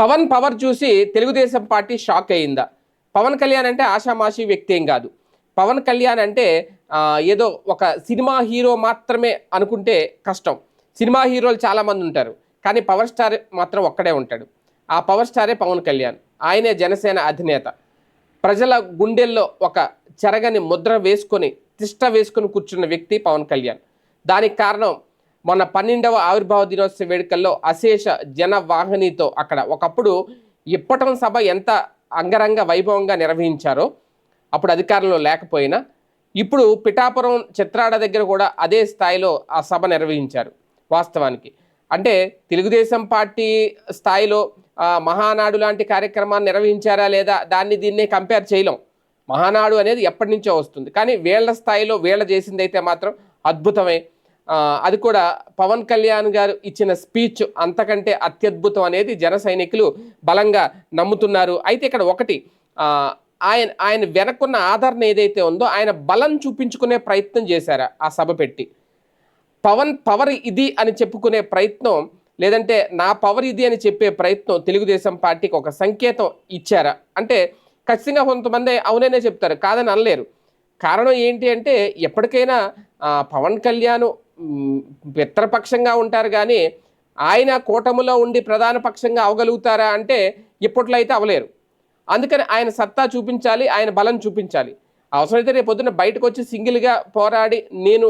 Pawan power చూసి Telugu Desam party shock అయిందా పవన్ కళ్యాణ్ అంటే ఆషామాషి వ్యక్తి ఏం కాదు. పవన్ కళ్యాణ్ అంటే ఏదో ఒక సినిమా హీరో మాత్రమే అనుకుంటే కష్టం. సినిమా హీరోలు చాలామంది ఉంటారు కానీ పవర్ స్టార్ మాత్రం ఒక్కడే ఉంటాడు. ఆ పవర్ స్టారే పవన్ కళ్యాణ్. ఆయనే జనసేన అధినేత. ప్రజల గుండెల్లో ఒక చెరగని ముద్ర వేసుకొని తిష్ట వేసుకొని కూర్చున్న వ్యక్తి పవన్ కళ్యాణ్. దానికి కారణం మొన్న పన్నెండవ ఆవిర్భావ దినోత్సవ వేడుకల్లో అశేష జన వాహినితో అక్కడ ఒకప్పుడు ఇప్పటం సభ ఎంత అంగరంగ వైభవంగా నిర్వహించారో అప్పుడు అధికారంలో లేకపోయినా ఇప్పుడు పిఠాపురం చిత్రాడ దగ్గర కూడా అదే స్థాయిలో ఆ సభ నిర్వహించారు వాస్తవానికి. అంటే తెలుగుదేశం పార్టీ స్థాయిలో మహానాడు లాంటి కార్యక్రమాన్ని నిర్వహించారా లేదా దాన్ని దీన్నే కంపేర్ చేయలేం. మహానాడు అనేది ఎప్పటి నుంచో వస్తుంది. కానీ వీళ్ళ స్థాయిలో వీళ్ళ చేసింది అయితే మాత్రం అద్భుతమే. అది కూడా పవన్ కళ్యాణ్ గారు ఇచ్చిన స్పీచ్ అంతకంటే అత్యద్భుతం అనేది జన సైనికులు బలంగా నమ్ముతున్నారు. అయితే ఇక్కడ ఒకటి ఆయన ఆయన వెనక్కున్న ఆదరణ ఏదైతే ఉందో ఆయన బలం చూపించుకునే ప్రయత్నం చేశారు ఆ సభ పెట్టి. పవన్ పవర్ ఇది అని చెప్పుకునే ప్రయత్నం లేదంటే నా పవర్ ఇది అని చెప్పే ప్రయత్నం తెలుగుదేశం పార్టీకి ఒక సంకేతం ఇచ్చారా. అంటే ఖచ్చితంగా కొంతమంది అవుననే చెప్తారు కాదని అనలేరు. కారణం ఏంటి అంటే ఎప్పటికైనా పవన్ కళ్యాణ్ మిత్రపక్షంగా ఉంటారు కానీ ఆయన కూటమిలో ఉండి ప్రధాన పక్షంగా అవగలుగుతారా అంటే ఇప్పట్లో అయితే అవలేరు. అందుకని ఆయన సత్తా చూపించాలి ఆయన బలం చూపించాలి. అవసరమైతే రేపు పొద్దున్న బయటకు వచ్చి సింగిల్గా పోరాడి నేను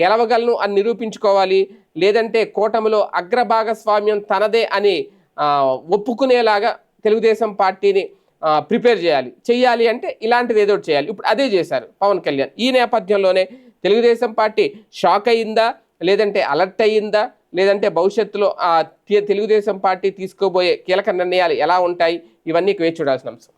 గెలవగలను అని నిరూపించుకోవాలి లేదంటే కూటమిలో అగ్రభాగస్వామ్యం తనదే అని ఒప్పుకునేలాగా తెలుగుదేశం పార్టీని ప్రిపేర్ చేయాలి. చేయాలి అంటే ఇలాంటిది ఏదో చేయాలి. ఇప్పుడు అదే చేశారు పవన్ కళ్యాణ్. ఈ నేపథ్యంలోనే తెలుగుదేశం పార్టీ షాక్ అయ్యిందా? లేదంటే అలర్ట్ అయ్యిందా? లేదంటే భవిష్యత్తులో ఆ తెలుగుదేశం పార్టీ తీసుకోబోయే కీలక నిర్ణయాలు ఎలా ఉంటాయి? ఇవన్నీ వేచి చూడాల్సిన అంశం.